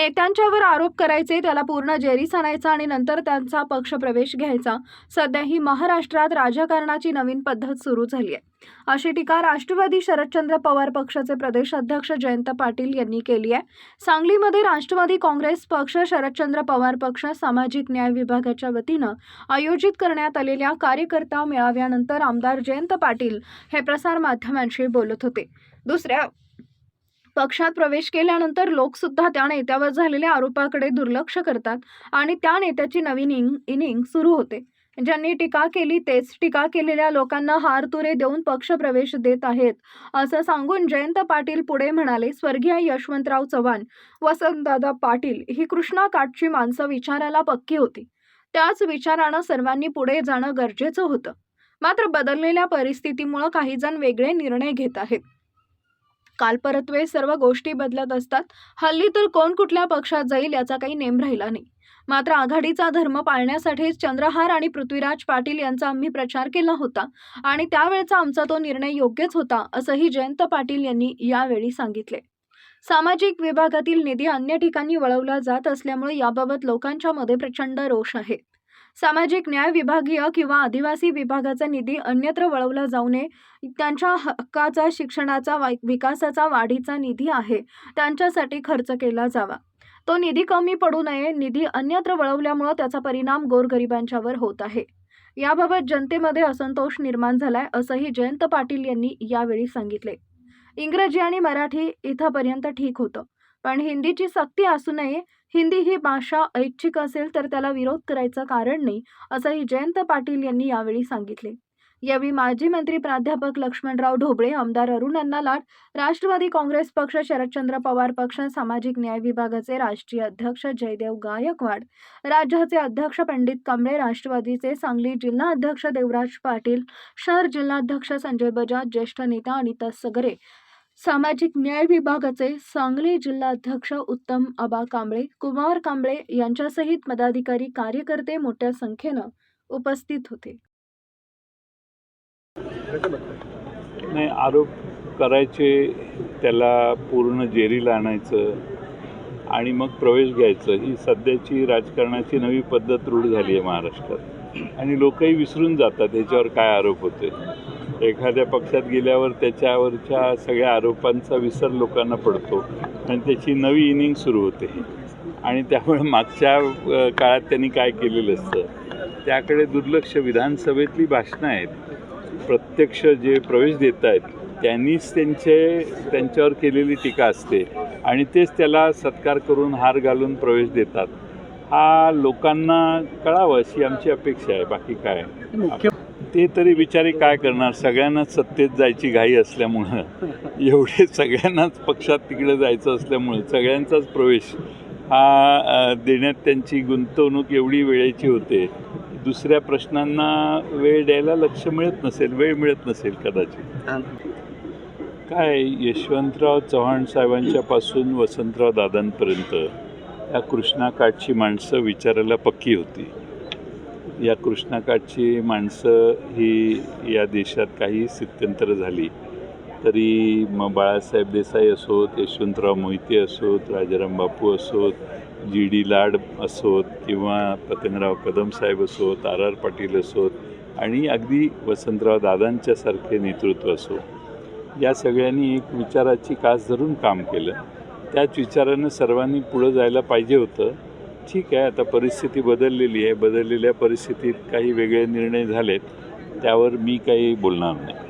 नेत्यांच्यावर आरोप करायचे त्याला पूर्ण जेरीस आणायचा आणि नंतर त्यांचा पक्ष प्रवेश घ्यायचा. सध्या ही महाराष्ट्रात राजकारणाची नवीन पद्धत सुरू झाली आहे. अशी टीका राष्ट्रवादी शरदचंद्र पवार पक्षाचे प्रदेश अध्यक्ष जयंत पाटील यांनी केली आहे. सांगलीमध्ये राष्ट्रवादी काँग्रेस पक्ष शरदचंद्र पवार पक्ष सामाजिक न्याय विभागाच्या वतीनं आयोजित करण्यात आलेल्या कार्यकर्ता मेळाव्यानंतर आमदार जयंत पाटील हे प्रसारमाध्यमांशी बोलत होते. दुसऱ्या पक्षात प्रवेश केल्यानंतर लोकसुद्धा त्या नेत्यावर झालेल्या आरोपाकडे दुर्लक्ष करतात आणि त्या नेत्याची नवीन इनिंग इनिंग सुरू होते. ज्यांनी टीका केली तेच टीका केलेल्या लोकांना हार तुरे देऊन पक्ष प्रवेश देत आहेत असं सांगून जयंत पाटील पुढे म्हणाले स्वर्गीय यशवंतराव चव्हाण वसंतदादा पाटील ही कृष्णा काठची माणसं विचारायला पक्की होती. त्याच विचारानं सर्वांनी पुढे जाणं गरजेचं होतं. मात्र बदललेल्या परिस्थितीमुळं काही जण वेगळे निर्णय घेत आहेत. कालपरत्वे सर्व गोष्टी बदलत असतात. हल्ली तर कोण कुठल्या पक्षात जाईल याचा काही नेम राहिला नाही. मात्र आघाडीचा धर्म पाळण्यासाठी चंद्रहार आणि पृथ्वीराज पाटील यांचा आम्ही प्रचार केला होता आणि त्यावेळचा आमचा तो निर्णय योग्यच होता असंही जयंत पाटील यांनी यावेळी सांगितले. सामाजिक विभागातील निधी अन्य ठिकाणी वळवला जात असल्यामुळे याबाबत लोकांच्या मध्ये प्रचंड रोष आहे. सामाजिक न्याय विभागीय किंवा आदिवासी विभागाचा निधी अन्यत्र वळवला जाऊ नये त्यांच्या हक्काचा शिक्षणाचा विकासाचा वाढीचा निधी आहे. त्यांच्यासाठी खर्च केला जावा. तो निधी कमी पडू नये. निधी अन्यत्र वळवल्यामुळं त्याचा परिणाम गोरगरिबांच्यावर होत आहे. याबाबत जनतेमध्ये असंतोष निर्माण झालाय असंही जयंत पाटील यांनी यावेळी सांगितले. इंग्रजी आणि मराठी इथंपर्यंत ठीक होतं. पण हिंदीची सक्ती असू नये. हिंदी ही भाषा ऐच्छिक असेल तर त्याला विरोध करायचं कारण नाही असंही जयंत पाटील यांनी यावेळी सांगितले. यावेळी माजी मंत्री प्राध्यापक लक्ष्मणराव ढोबळे आमदार अरुण अण्णा लाड राष्ट्रवादी काँग्रेस पक्ष शरदचंद्र पवार पक्ष सामाजिक न्याय विभागाचे राष्ट्रीय अध्यक्ष जयदेव गायकवाड राज्याचे अध्यक्ष पंडित कांबळे राष्ट्रवादीचे सांगली जिल्हा अध्यक्ष देवराज पाटील शहर जिल्हाध्यक्ष संजय बजाज ज्येष्ठ नेता अनिता सगरे सामाजिक न्याय विभागाचे सांगली जिल्हाध्यक्ष उत्तम आबा कांबळे कुमार कांबळे यांच्यासहित पदाधिकारी कार्यकर्ते मोठ्या संख्येनं उपस्थित होते. नाही आरोप करायचे त्याला पूर्ण जेरीला आणायचं आणि मग प्रवेश घ्यायचं ही सध्याची राजकारणाची नवी पद्धत रूढ झाली आहे महाराष्ट्रात. आणि लोकही विसरून जातात याच्यावर काय आरोप होते एखाद्या पक्षात गेल्यावर त्याच्यावरच्या सगळ्या आरोपांचा विसर लोकांना पडतो आणि त्याची नवी इनिंग सुरू होते. आणि त्यामुळे मागच्या काळात त्यांनी काय केलेलं असतं? त्याकडे दुर्लक्ष विधानसभेतली भाषणं आहेत. प्रत्यक्ष जे प्रवेश देत आहेत त्यांनीच त्यांचे त्यांच्यावर केलेली टीका असते आणि तेच त्याला सत्कार करून हार घालून प्रवेश देतात. हा लोकांना कळावं अशी आमची अपेक्षा आहे. बाकी काय? ते तरी बिचारे काय करणार? सगळ्यांनाच सत्तेत जायची घाई असल्यामुळं. एवढे सगळ्यांनाच पक्षात तिकडे जायचं असल्यामुळं सगळ्यांचाच प्रवेश हा देण्यात त्यांची गुंतवणूक एवढी वेळेची होते. दुसऱ्या प्रश्नांना वेळ द्यायला लक्ष मिळत नसेल वेळ मिळत नसेल कदाचित. काय यशवंतराव चव्हाण साहेबांच्यापासून वसंतराव दादांपर्यंत? या कृष्णाकाठची माणसं विचारायला पक्की होती. या कृष्णाकाठची माणसं ही या देशात काही स्थित्यंतर झाली. तरी मग बाळासाहेब देसाई असोत यशवंतराव मोहिते असोत राजाराम बापू असोत जी डी लाड असोत किंवा पतंगराव कदम साहेब असोत आर आर पाटील असोत आणि अगदी वसंतराव दादांच्यासारखे नेतृत्व असो. या सगळ्यांनी एक विचाराची कास धरून काम केलं. त्याच विचारानं सर्वांनी पुढं जायला पाहिजे होतं. ठीक आहे आता परिस्थिती बदललेली आहे. बदललेल्या परिस्थितीत काही वेगळे निर्णय झालेत. त्यावर मी काही बोलणार नाही.